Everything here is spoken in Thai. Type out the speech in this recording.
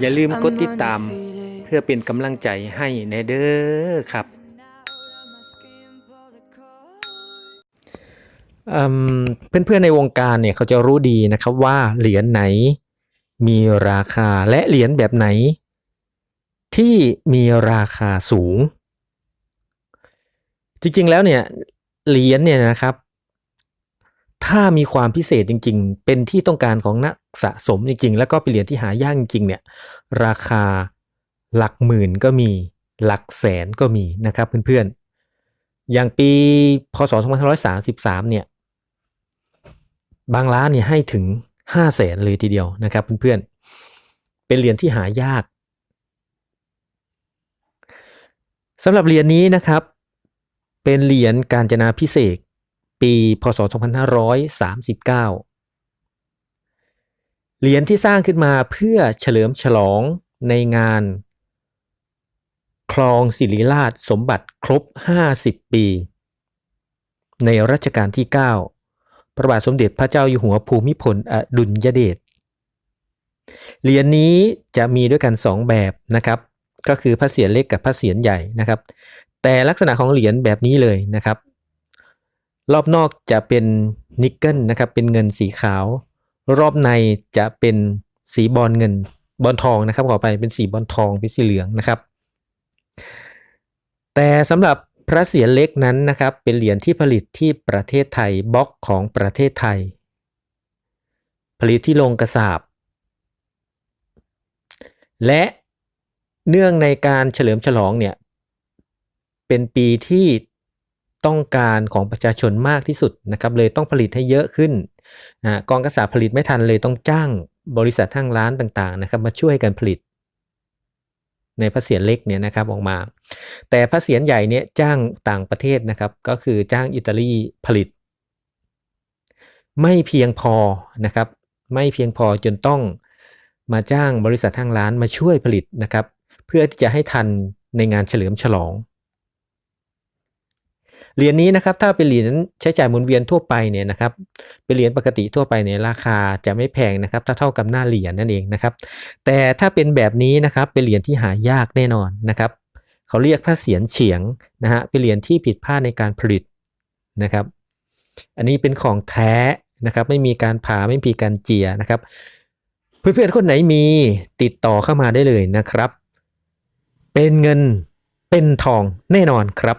อย่าลืม I'm กดติดตาม undefeated. เพื่อเป็นกำลังใจให้ในเด้อครับ Out of my skin, pull the cord. อืมเพื่อนๆในวงการเนี่ยเขาจะรู้ดีนะครับว่าเหรียญไหนมีราคาและเหรียญแบบไหน ที่มีราคาสูง จริงๆแล้วเนี่ยเหรียญเนี่ยนะครับ ถ้ามีความพิเศษจริง ๆ เป็นที่ต้องการของนักสะสมจริง ๆ แล้วก็เป็นเหรียญที่หายากจริง ๆ เนี่ย ราคาหลักหมื่นก็มีหลักแสนก็มีนะครับเพื่อนๆ อย่างปีพศ2533 เนี่ย บางร้านเนี่ยให้ถึง 5 0 0แสนเลยทีเดียวนะครับเพื่อนๆ เป็นเหรียญที่หายากสำหรับเหรียญนี้นะครับ เป็นเหรียญการจนาพิเศษ ปีพศ 2539 เหรียญที่สร้างขึ้นมาเพื่อเฉลิมฉลองในงาน คลองศิริราชสมบัติครบ 50 ปี ในรัชกาลที่ 9 พระบาทสมเด็จพระเจ้าอยู่หัวภูมิพลอดุลยเดช เหรียญนี้จะมีด้วยกัน 2 แบบนะครับ ก็คือพระเศียรเล็กกับพระเศียรใหญ่นะครับ แต่ลักษณะของเหรียญแบบนี้เลยนะครับ รอบนอกจะเป็นนิกเกิลนะครับ เป็นเงินสีขาว รอบในจะเป็นสีบอลเงินบอลทองนะครับขอไปเป็นสีบอลทองเป็นสีเหลืองนะครับ แต่สำหรับพระเศียรเล็กนั้นนะครับ เป็นเหรียญที่ผลิตที่ประเทศไทยบล็อกของประเทศไทย ผลิตที่โรงกระสาบ และเนื่องในการเฉลิมฉลองเนี่ยเป็นปีที่ ต้องการของประชาชนมากที่สุดนะครับเลยต้องผลิตให้เยอะขึ้นอ่ากองกระสาผลิตไม่ทันเลยต้องจ้างบริษัททางร้านต่างๆนะครับมาช่วยกันผลิต ในพระเศียรเล็กเนี่ยนะครับออกมา แต่พระเศียรใหญ่เนี่ยจ้างต่างประเทศนะครับ ก็คือจ้างอิตาลีผลิต ไม่เพียงพอนะครับ ไม่เพียงพอจนต้องมาจ้างบริษัททางร้านมาช่วยผลิตนะครับ เพื่อที่จะให้ทันในงานเฉลิมฉลอง เหรียญนี้นะครับถ้าเป็นเหรียญใช้จ่ายหมุนเวียนทั่วไปเนี่ยนะครับเป็นเหรียญปกติทั่วไปเนี่ยราคาจะไม่แพงนะครับถ้าเท่ากับหน้าเหรียญนั่นเองนะครับแต่ถ้าเป็นแบบนี้นะครับเป็นเหรียญที่หายากแน่นอนนะครับเขาเรียกพระเศียรเฉียงนะฮะเป็นเหรียญที่ผิดพลาดในการผลิตนะครับ อันนี้เป็นของแท้นะครับไม่มีการผ่าไม่มีการเจียนะครับเพื่อนๆคนไหนมีติดต่อเข้ามาได้เลยนะครับ เป็นเงินเป็นทองแน่นอนครับ